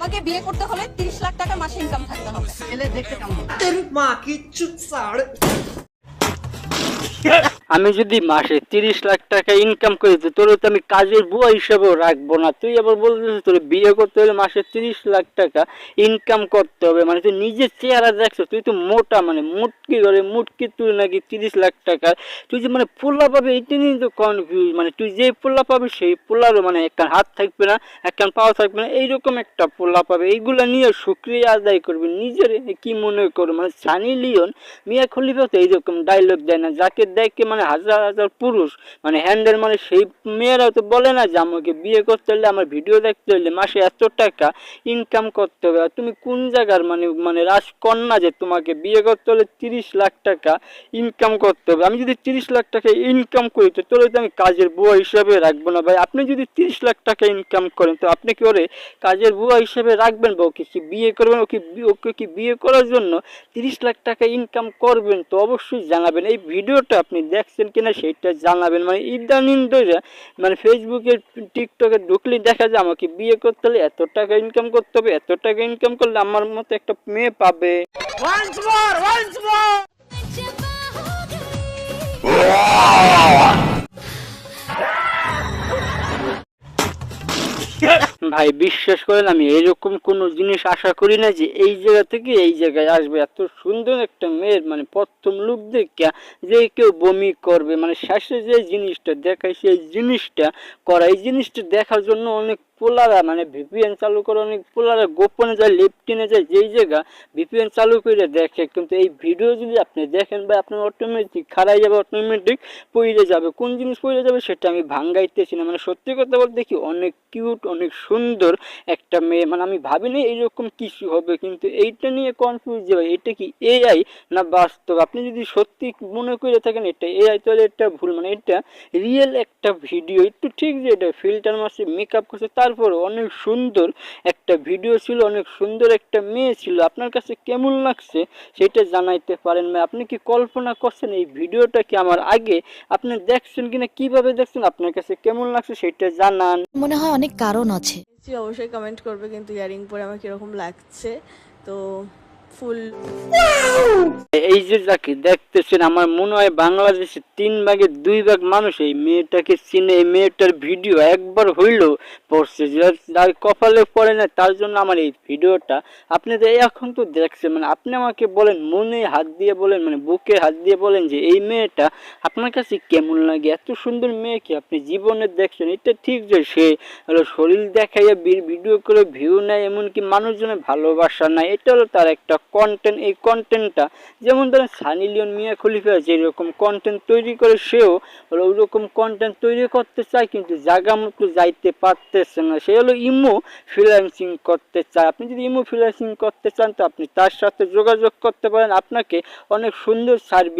আমাকে বিয়ে করতে হলে 30 লাখ টাকা মাসে ইনকাম থাকতে হবে। এলে দেখতে কেমন? মা কি চুপ ছাড়। আমি যদি মাসে তিরিশ লাখ টাকা ইনকাম করি, তো তোর তো আমি কাজের বুয়া হিসাবেও রাখব না। তুই আবার বলতেছিস, তোর বিয়ে করতে হলে মাসে তিরিশ লাখ টাকা ইনকাম করতে হবে। মানে তুই নিজের চেহারা দেখছ, তুই তো মোটা মানে মুটকি ধরে মুটকি তুই নাকি তিরিশ লাখ টাকা। তুই যে মানে পোলা পাবে এটা নিয়ে তো কনফিউজ মানে তুই যে পোলা পাবি, সেই পোলারও মানে একটা হাত থাকবে না একটা পাও থাকবে না। এইরকম একটা পোলা পাবে। এইগুলা নিয়ে সুক্রিয়া আদায় করবে। নিজের কি মনে করো মানে সানি লিওন, মিয়া খলিফা তো এইরকম ডায়লগ দেয় না। যাকে দেখে মানে হাজার হাজার পুরুষ মানে হ্যান্ডেল মানে সেই মেয়েরাও তো বলে না যে আমাকে বিয়ে করতে হলে, আমার ভিডিও দেখতে হলে মাসে এত টাকা ইনকাম করতে হবে। আর তুমি কোন জায়গার মানে মানে রাজকন্যা যে তোমাকে বিয়ে করতে হলে তিরিশ লাখ টাকা ইনকাম করতে হবে? আমি যদি তিরিশ লাখ টাকা ইনকাম করি, তো তোর তো আমি কাজের বুয়া হিসাবে রাখব না ভাই। আপনি যদি তিরিশ লাখ টাকা ইনকাম করেন, তো আপনি কি ওরে কাজের বুয়া হিসেবে রাখবেন বা ওকে কি বিয়ে করবেন? ওকে ওকে কি বিয়ে করার জন্য তিরিশ লাখ টাকা ইনকাম করবেন? তো অবশ্যই জানাবেন। এই ভিডিওটা আপনি দেখছেন কিনা সেইটা জানাবেন। মানে ইদানিং ধরে মানে ফেসবুকে টিকটকে ঢুকলে দেখা যায় আমাকে বিয়ে করতে হলে এত টাকা ইনকাম করতে হবে এত টাকা ইনকাম করলে আমার মতো একটা মেয়ে পাবে। ভাই, বিশ্বাস করেন, আমি এরকম কোনো জিনিস আশা করি না যে এই জায়গা থেকে এই জায়গায় আসবে। এত সুন্দর একটা মেয়ের মানে প্রথম লুক দেখে যে কেউ বমি করবে মানে শেষে যে জিনিসটা দেখায়, সেই জিনিসটা করা, এই জিনিসটা দেখার জন্য অনেক পোলারা মানে ভিপিএন চালু করে অনেক পোলারা গোপনে যায় লেফটিনে যায়, যেই জায়গা ভিপিএন চালু করে দেখে। কিন্তু এই ভিডিও যদি আপনি দেখেন বা আপনার অটোমেটিক খারাই যাবে অটোমেটিক পইরে যাবে। কোন জিনিস পইরে যাবে সেটা আমি ভাঙ্গাইতেছি না। মানে সত্যি কথা বলতে দেখি অনেক কিউট অনেক সুন্দর একটা মেয়ে। মানে আমি ভাবিনি এইরকম কিছু হবে, কিন্তু এইটা নিয়ে কনফিউজ যে ভাই, এটা কি এআই না বাস্তব? আপনি যদি সত্যি মনে করে থাকেন, এটা এআই তাহলে এটা ভুল। মানে এটা রিয়েল একটা ভিডিও। একটু ঠিক যে এটা ফিল্টার মাসে মেকআপ করছে তারপরে অনেক সুন্দর একটা ভিডিও ছিল অনেক সুন্দর একটা মেয়ে ছিল। আপনার কাছে কেমন লাগছে সেটা জানাইতে পারেন ভাই। আপনি কি কল্পনা করছেন এই ভিডিওটা কি আমার আগে? আপনি দেখছেন কিনা কীভাবে দেখছেন আপনার কাছে কেমন লাগছে সেটা জানান। মনে হয় অনেক কারণ আছে। অবশ্যই কমেন্ট করবে কিন্তু ইয়ারিং পরে আমার কীরকম লাগছে। তো ফুল এই যে যাকে দেখতেছেন, আমার মনে হয় বাংলাদেশে তিন ভাগের দুই ভাগ মানুষ এই মেয়েটাকে চিনে। এই মেয়েটার ভিডিও একবার হইলেও পড়ছে। যার- কপালে পড়ে না, তার জন্য আমার এই ভিডিওটা আপনি তো এখন তো দেখছেন। মানে আপনি আমাকে বলেন, মনে হাত দিয়ে বলেন মানে বুকে হাত দিয়ে বলেন যে এই মেয়েটা আপনার কাছে কেমন লাগে? এত সুন্দর মেয়েকে আপনি জীবনে দেখছেন? এটা ঠিক যে সে শরীর দেখাইয়া ভিডিও করে ভিউ নেয়, এমনকি মানুষজনের ভালোবাসা নাই এটা হলো তার একটা কন্টেন্ট এই কন্টেন্টটা যেমন ধরেন সানি লিওন মিয়া খলিফা যেরকম কন্টেন্ট তৈরি করে, সেও হলো ওইরকম কন্টেন্ট তৈরি করতে চায়, কিন্তু জায়গা মতো যাইতে পারতেছে না। সে হলো ইমো ফ্রিল্যান্সিং করতে চায়। আপনি যদি ইমো ফ্রিল্যান্সিং করতে চান, তো আপনি তার সাথে যোগাযোগ করতে পারেন। আপনাকে অনেক সুন্দর সার্ভিস